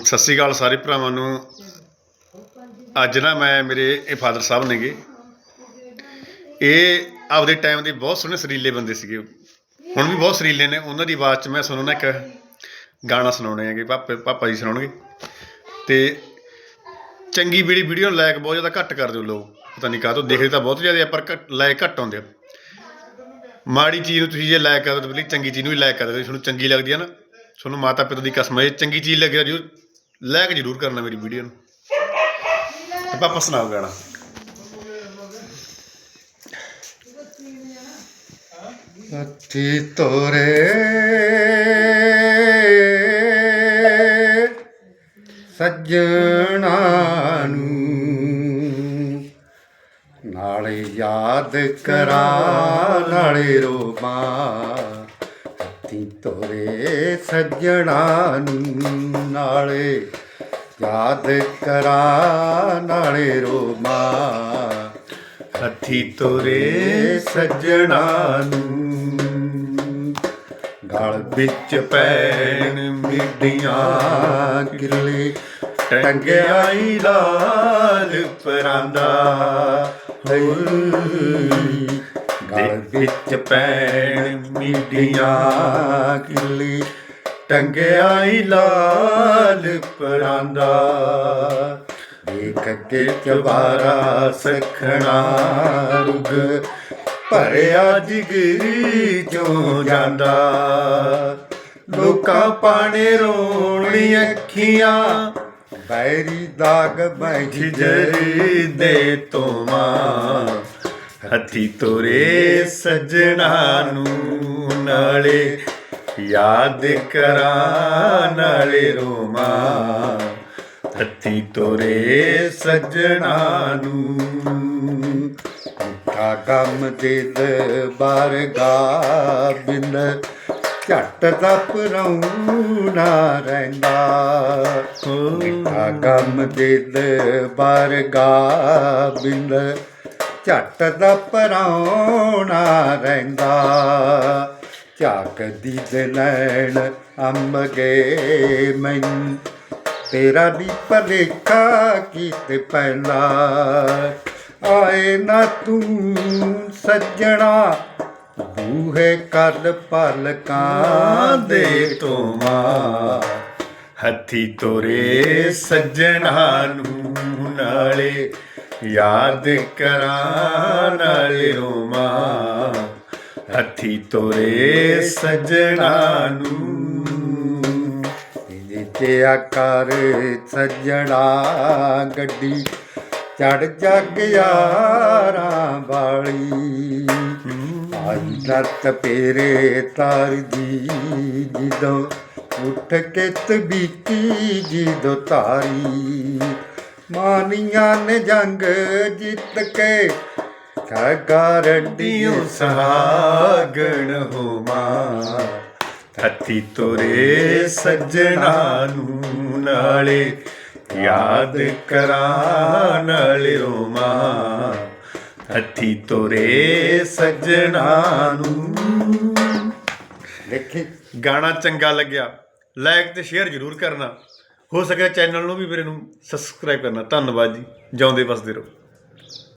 ਸਤਿ ਸ਼੍ਰੀ ਅਕਾਲ ਸਾਰੇ ਭਰਾਵਾਂ ਨੂੰ। ਅੱਜ ਨਾ ਮੈਂ ਮੇਰੇ ਇਹ ਫਾਦਰ ਸਾਹਿਬ ਨੇਗੇ। ਇਹ ਆਪਦੇ ਟਾਈਮ ਦੇ ਬਹੁਤ ਸੋਹਣੇ ਸਰੀਲੇ ਬੰਦੇ ਸੀਗੇ ਹੁਣ ਵੀ ਬਹੁਤ ਸਰੀਲੇ ਨੇ। ਉਹਨਾਂ ਦੀ ਆਵਾਜ਼ 'ਚ ਮੈਂ ਤੁਹਾਨੂੰ ਨਾ ਇੱਕ ਗਾਣਾ ਸੁਣਾਉਣੇ ਹੈਗੇ। ਪਾਪੇ ਪਾਪਾ ਜੀ ਸੁਣਾਉਣਗੇ। ਤੇ ਚੰਗੀ ਵੀਡੀ ਵੀਡੀਓ ਨੂੰ ਲਾਇਕ ਬਹੁਤ ਜ਼ਿਆਦਾ ਘੱਟ ਕਰ ਦਿਓ ਲੋਕ। ਪਤਾ ਨਹੀਂ ਕਾਹ ਤੋਂ ਦੇਖਦੇ ਤਾਂ ਬਹੁਤ ਜ਼ਿਆਦਾ ਆ, ਪਰ ਘੱਟ ਲਾਇਕ ਘੱਟ ਆਉਂਦੇ ਆ। ਮਾੜੀ ਚੀਜ਼ ਨੂੰ ਤੁਸੀਂ ਜੇ ਲਾਇਕ ਕਰਦੇ ਹੋ ਤਾਂ ਚੰਗੀ ਚੀਜ਼ ਨੂੰ ਵੀ ਲਾਇਕ ਕਰਦੇ ਹੋ ਤੁਹਾਨੂੰ ਚੰਗੀ ਲੱਗਦੀ ਹੈ ਨਾ ਤੁਹਾਨੂੰ ਮਾਤਾ ਪਿਤਾ ਦੀ ਕਸਮ ਹੈ ਚੰਗੀ ਚੀਜ਼ ਲੱਗਿਆ ਜਰੂਰ ਲਾਇਕ ਜ਼ਰੂਰ ਕਰਨਾ ਮੇਰੀ ਵੀਡੀਓ ਨੂੰ। ਤੇ ਪਾਪਾ ਸੁਣਾਓ ਗਾਣਾ। ਹੱਥੀ ਤੋਰੇ। ਸੱਜਣਾ ਨੂੰ ਨਾਲੇ ਯਾਦ ਕਰਾ, ਨਾਲੇ ਰੋਮਾ ਹੱਥੀ ਤੋਰੇ ਸੱਜਣਾ ਨੂੰ ਨਾਲੇ, ਯਾਦ ਕਰਾ ਨਾਲੇ ਰੋਮਾ। ਹੱਥੀ ਤੋਰੇ ਸੱਜਣਾ ਨੂੰ ਗਲ ਵਿੱਚ ਪੈਣ ਮਿੱਡੀਆਂ ਕਿਰਲੇ ਟੰਗਿਆਈ ਲਾਲ ਪਰਾਂਦਾ। ਹੋਈ ਗਲ ਵਿੱਚ ਪੈਣ ਮਿੱਡੀਆਂ ਕਿਰਲੇ ਟੰਗਿਆਈ ਲਾਲ ਪਰਾਂਦਾ। ਦੇਖ ਕੇ ਚਵਾਰਾ ਸਖਣਾ ਰੁਗ ਭਰਿਆ ਜਿਗਰੀ ਚੋਂ ਜਾਂਦਾ। ਲੋਕਾਂ ਪਾਣੇ ਰੋਣੀ ਅੱਖੀਆਂ, ਬੈਰੀ ਦਾਗ ਬੈਠ ਜਰੀ ਦੇ ਤੋਮਾ ਹੱਥੀ ਤੋਰੇ ਸਜਣਾ ਨੂੰ ਨਾਲੇ, ਯਾਦ ਕਰਾਂ ਨਾਲੇ ਰੋਮਾ ਹੱਥੀ ਤੋਰੇ ਸੱਜਣਾ ਨੂੰ ਕਾ ਕੰਮ ਦੇ ਬਾਰਗਾ ਬਿੰਦ ਝੱਟ ਦਾ ਪਰਉਣਾ ਰਹਿੰਦਾ। ਮਿੱਠਾ ਕੰਮ ਦੇ ਬਾਰਗਾ ਬਿੰਦ ਝੱਟ ਦਾ ਪਰਉਣਾ ਰਹਿੰਦਾ। ਝਾਕਦੀ ਦੇ ਨੈਣ ਅੰਮਗੇ ਮੈਨੂੰ ਤੇਰਾ ਦੀ ਭਲੇਖਾ ਕੀਤੇ ਪਹਿਲਾ। ਆਏ ਨਾ ਤੂੰ ਸੱਜਣਾ, ਬੂਹੇ ਕਰ ਪਲਕਾਂ ਦੇ ਤੋਮਾ ਹੱਥੀ ਤੋਰੇ ਸੱਜਣਾ ਨੂੰ ਨਾਲੇ। ਯਾਦ ਕਰਾਂ ਨਾਲੇ ਰੋਮਾ ਹੱਥੀ ਤੋਰੇ ਸੱਜਣਾ ਨੂੰ। ਤੇ ਆਕਾਰ ਸੱਜਣਾ ਗੱਡੀ ਚੜ ਜਗ ਯਾਰਾਂ ਵਾਲੀ। ਆਈ ਨੱਤ ਪੇਰੇ ਤਾਰਦੀ ਜਿਦੋਂ ਉੱਠ ਕੇ ਤਬੀਤੀ ਜਿਦੋਂ ਤਾਰੀ। ਮਾਨੀਆਂ ਨੇ ਜੰਗ ਜਿੱਤ ਕੇ ਕਾਗਾ ਰੱਡੀਓ ਸੁਹਾਗਣ ਹੋਮਾ ਹੱਥੀ ਤੋਰੇ ਸੱਜਣਾ ਨੂੰ ਨਾਲੇ ਯਾਦ ਕਰਾਂ ਨਾਲੇ ਰੋਮਾ ਹੱਥੀ ਤੋਰੇ ਸੱਜਣਾ ਨੂੰ ਦੇਖੀ। ਗਾਣਾ ਚੰਗਾ ਲੱਗਿਆ। ਲਾਈਕ ਤੇ ਸ਼ੇਅਰ ਜ਼ਰੂਰ ਕਰਨਾ। ਹੋ ਸਕਿਆ ਚੈਨਲ ਨੂੰ ਵੀ ਮੇਰੇ ਨੂੰ ਸਬਸਕ੍ਰਾਈਬ ਕਰਨਾ। ਧੰਨਵਾਦ ਜੀ। ਜਿਉਂਦੇ ਵਸਦੇ ਰਹੋ।